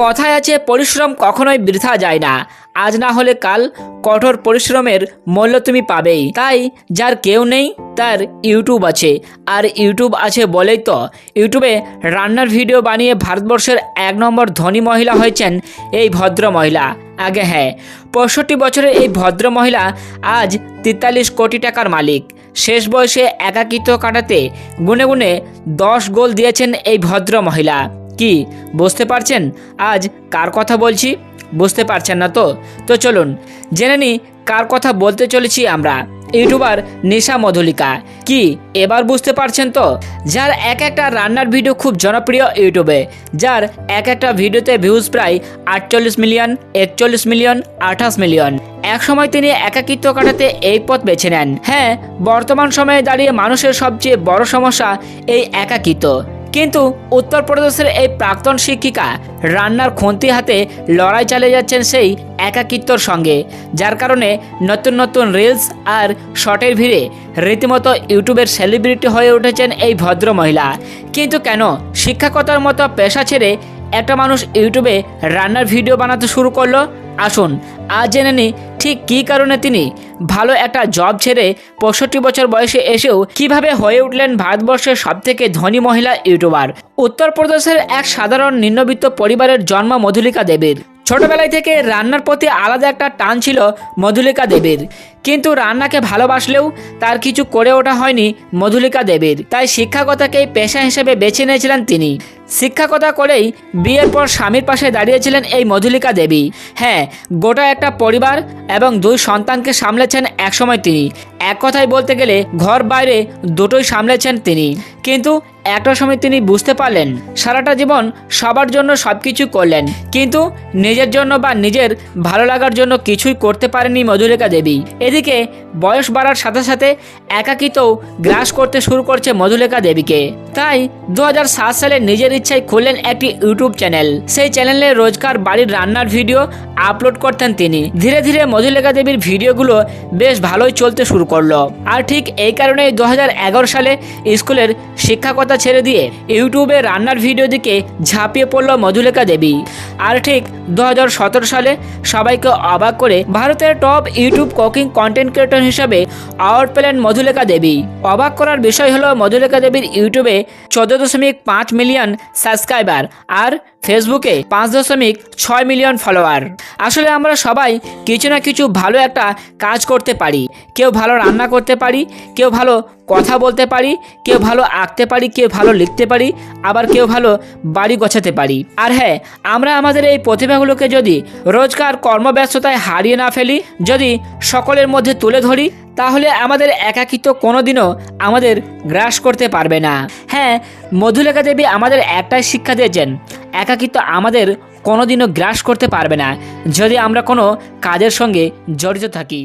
কথায় আছে, পরিশ্রম কখনোই বৃথা যায় না। আজ না হলে কাল কঠোর পরিশ্রমের মূল্য তুমি পাবেই। তাই যার কেউ নেই, তার ইউটিউব আছে। আর ইউটিউব আছে বলেই তো। ইউটিউবে রান্নার ভিডিও বানিয়ে ভারতবর্ষের এক নম্বর ধনী মহিলা হয়েছেন এই ভদ্র মহিলা। আগে হ্যাঁ পঁয়ষট্টি বছরের এই ভদ্র মহিলা আজ তেতাল্লিশ কোটি টাকার মালিক। শেষ বয়সে একাকিত্ব কাটাতে গুনে গুনে দশ গোল দিয়েছেন এই ভদ্র মহিলা। কি? বুঝতে পারছেন? আজ কার কথা বলছি? বুঝতে পারছেন না তো? তো চলুন, জেনে নিই কার কথা বলতে চলেছি আমরা। ইউটিউবার নিশা মধুলিকা। কি, এবার বুঝতে পারছেন তো? যার এক একটা রান্নার ভিডিও খুব জনপ্রিয় ইউটিউবে, যার এক একটা ভিডিওতে ভিউজ প্রায় আটচল্লিশ মিলিয়ন, একচল্লিশ মিলিয়ন, আঠাশ মিলিয়ন। এক সময় তিনি একাকিত্ব কাটাতে এই পথ বেছে নেন। হ্যাঁ বর্তমান সময়ে দাঁড়িয়ে মানুষের সবচেয়ে বড় সমস্যা এই একাকিত্ব। কিন্তু উত্তরপ্রদেশের এই প্রাক্তন শিক্ষিকা রান্নার খুন্তি হাতে লড়াই চালিয়ে যাচ্ছেন সেই একাকিত্বর সঙ্গে, যার কারণে নতুন নতুন রিলস আর শর্টের ভিড়ে রীতিমতো ইউটিউবের সেলিব্রিটি হয়ে উঠেছেন এই ভদ্র মহিলা। কিন্তু কেন শিক্ষাকতার মতো পেশা ছেড়ে একটা মানুষ ইউটিউবে রান্নার ভিডিও বানাতে শুরু করল? আসুন, আজ জেনে নিই ঠিক কী কারণে তিনি ভালো একটা জব ছেড়ে পঁয়ষট্টি বছর বয়সে এসেও কীভাবে হয়ে উঠলেন ভারতবর্ষের সবথেকে ধনী মহিলা ইউটিউবার। উত্তরপ্রদেশের এক সাধারণ নিম্নবিত্ত পরিবারের জন্ম মধুলিকা দেবীর। ছোটবেলায় থেকে রান্নার প্রতি আলাদা একটা টান ছিল মধুলিকা দেবীর। কিন্তু রান্নাকে ভালোবাসলেও তার কিছু করে ওঠা হয়নি মধুলিকা দেবীর। তাই শিক্ষকতাকেই পেশা হিসেবে বেছে নিয়েছিলেন তিনি। শিক্ষকতা করেই বিয়ের পর স্বামীর পাশে দাঁড়িয়েছিলেন এই মধুলিকা দেবী। হ্যাঁ গোটা একটা পরিবার এবং দুই সন্তানকে সামলেছেন একসময় তিনি। এক কথায় বলতে গেলে ঘর বাইরে দুটোই সামলেছেন তিনি। কিন্তু একটা সময় তিনি বুঝতে পারলেন, সারাটা জীবন সবার জন্য সব কিছু করলেন। কিন্তু নিজের জন্য বা নিজের ভালো লাগার জন্য কিছুই করতে পারেনি মধুলিকা দেবী। এদিকে বয়স বাড়ার সাথে সাথে একাকিতেও গ্রাস করতে শুরু করছে মধুলিকা দেবীকে। তাই দু হাজার সাত সালে নিজের ইচ্ছায় খুললেন একটি ইউটিউব চ্যানেল। সেই চ্যানেলে রোজকার বাড়ির রান্নার ভিডিও আপলোড করতেন তিনি। ধীরে ধীরে মধুলেখা দেবীর ভিডিওগুলো বেশ ভালোই চলতে শুরু করল। আর ঠিক এই কারণেই দু হাজার এগারো সালে স্কুলের শিক্ষকতা ছেড়ে দিয়ে ইউটিউবে রান্নার ভিডিও দিকে ঝাঁপিয়ে পড়ল মধুলেখা দেবী। আর ঠিক দু হাজার সতেরো সালে সবাইকে অবাক করে ভারতের top YouTube cooking content creator হিসাবে অ্যাওয়ার্ড পেলেন মধুলেখা দেবী। অবাক করার বিষয় হলো মধুলেখা দেবীর ইউটিউবে চোদ্দ দশমিক পাঁচ মিলিয়ন সাবস্ক্রাইবার আর ফেসবুকে পাঁচ দশমিক ছয় মিলিয়ন ফলোয়ার। আসলে আমরা সবাই কিছু না কিছু ভালো একটা কাজ করতে পারি। কেউ ভালো রান্না করতে পারি, কেউ ভালো কথা বলতে পারি, কেউ ভালো আঁকতে পারি, কেউ ভালো লিখতে পারি, আবার কেউ ভালো বাড়ি গোছাতে পারি। আর হ্যাঁ আমরা আমাদের এই প্রতিভাগুলোকে যদি রোজকার কর্মব্যস্ততায় হারিয়ে না ফেলি, যদি সকলের মধ্যে তুলে ধরি, তাহলে আমাদের একাকিত্ব কোনোদিনও আমাদের গ্রাস করতে পারবে না। হ্যাঁ মধুলেখা দেবী আমাদের একটাই শিক্ষা দিয়েছেন, একাকিত্ব আমাদের কোনোদিনও গ্রাস করতে পারবে না, যদি আমরা কোনো কাজের সঙ্গে জড়িত থাকি।